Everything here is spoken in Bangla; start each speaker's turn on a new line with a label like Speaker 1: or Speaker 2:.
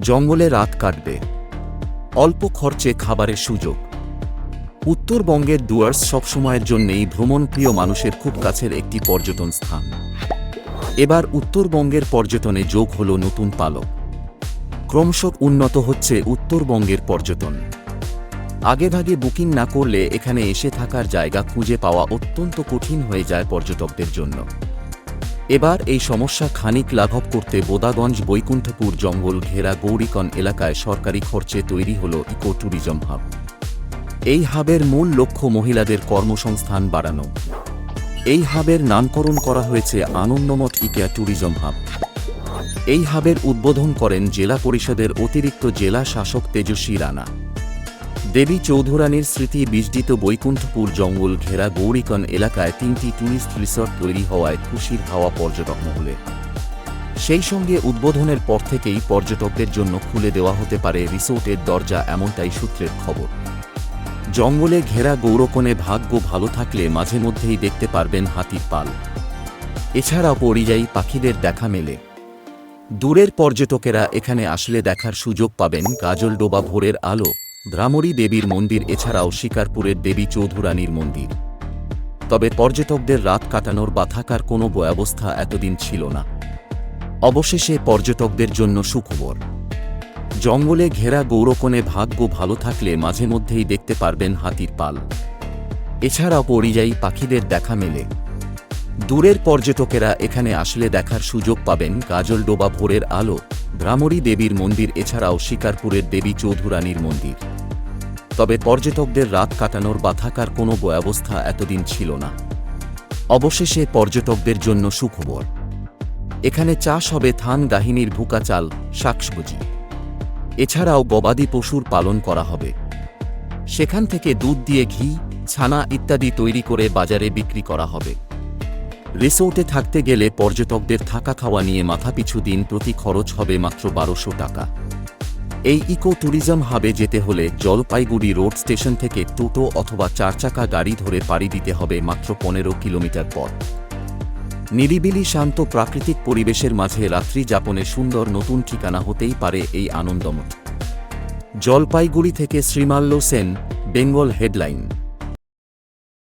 Speaker 1: জঙ্গলে রাত কাটবে। অল্প খরচে খাবারের সুযোগ। উত্তরবঙ্গের ডুয়ার্স সবসময়ের জন্যেই ভ্রমণপ্রিয় মানুষের খুব কাছের একটি পর্যটন স্থান। এবার উত্তরবঙ্গের পর্যটনে যোগ হল নতুন পালক। ক্রমশ উন্নত হচ্ছে উত্তরবঙ্গের পর্যটন। আগেভাগে বুকিং না করলে এখানে এসে থাকার জায়গা খুঁজে পাওয়া অত্যন্ত কঠিন হয়ে যায় পর্যটকদের জন্য। এবার এই সমস্যা খানিক লাঘব করতে বোদাগঞ্জ বৈকুণ্ঠপুর জঙ্গল ঘেরা গৌরীকন এলাকায় সরকারি খরচে তৈরি হল ইকো ট্যুরিজম হাব। এই হাবের মূল লক্ষ্য মহিলাদের কর্মসংস্থান বাড়ানো। এই হাবের নামকরণ করা হয়েছে আনন্দমঠ ইকেয়া ট্যুরিজম হাব। এই হাবের উদ্বোধন করেন জেলা পরিষদের অতিরিক্ত জেলা শাসক তেজস্বী রানা। দেবী চৌধুরানীর স্মৃতি বিজডিত বৈকুণ্ঠপুর জঙ্গল ঘেরা গৌরীকন এলাকায় তিনটি ট্যুরিস্ট রিসর্ট তৈরি হওয়ায় খুশির হাওয়া পর্যটক মহলে। সেই সঙ্গে উদ্বোধনের পর থেকেই পর্যটকদের জন্য খুলে দেওয়া হতে পারে রিসোর্টের দরজা এমনটাই সূত্রের খবর। জঙ্গলে ঘেরা গৌরকণে ভাগ্য ভালো থাকলে মাঝে মধ্যেই দেখতে পারবেন হাতির পাল। এছাড়াও পরিযায়ী পাখিদের দেখা মেলে। দূরের পর্যটকেরা এখানে আসলে দেখার সুযোগ পাবেন গাজলডোবা ভোরের আলো। ভ্রামরী দেবীর মন্দির এছাড়াও শিকারপুরের দেবী চৌধুরানীর মন্দির। তবে পর্যটকদের রাত কাটানোর বা থাকার কোনো ব্যবস্থা এতদিন ছিল না। অবশেষে পর্যটকদের জন্য সুখবর। জঙ্গলে ঘেরা গৌরকণে ভাগ্য ভালো থাকলে মাঝে মধ্যেই দেখতে পারবেন হাতির পাল। এছাড়াও পরিযায়ী পাখিদের দেখা মেলে। দূরের পর্যটকেরা এখানে আসলে দেখার সুযোগ পাবেন গাজলডোবা ভোরের আলো ভ্রামরী দেবীর মন্দির এছাড়াও শিকারপুরের দেবী চৌধুরানীর মন্দির। তবে পর্যটকদের রাত কাটানোর বা থাকার কোনো ব্যবস্থা এতদিন ছিল না। অবশেষে পর্যটকদের জন্য সুখবর। এখানে চাষ হবে থান গাহিনীর ভুকা চাল, শাকসবজি। এছাড়াও গবাদি পশুর পালন করা হবে। সেখান থেকে দুধ দিয়ে ঘি, ছানা ইত্যাদি তৈরি করে বাজারে বিক্রি করা হবে। রিসোর্টে থাকতে গেলে পর্যটকদের থাকা খাওয়া নিয়ে মাথাপিছু দিন প্রতি খরচ হবে মাত্র বারোশো টাকা। এই ইকো ট্যুরিজম হাবে যেতে হলে জলপাইগুড়ি রোড স্টেশন থেকে টোটো অথবা চার চাকা গাড়ি ধরে পাড়ি দিতে হবে মাত্র পনেরো কিলোমিটার পথ। নিরিবিলি শান্ত প্রাকৃতিক পরিবেশের মাঝে রাত্রি যাপনে সুন্দর নতুন ঠিকানা হতেই পারে এই আনন্দমঠ। জলপাইগুড়ি থেকে শ্রীমাল্য সেন, বেঙ্গল হেডলাইন।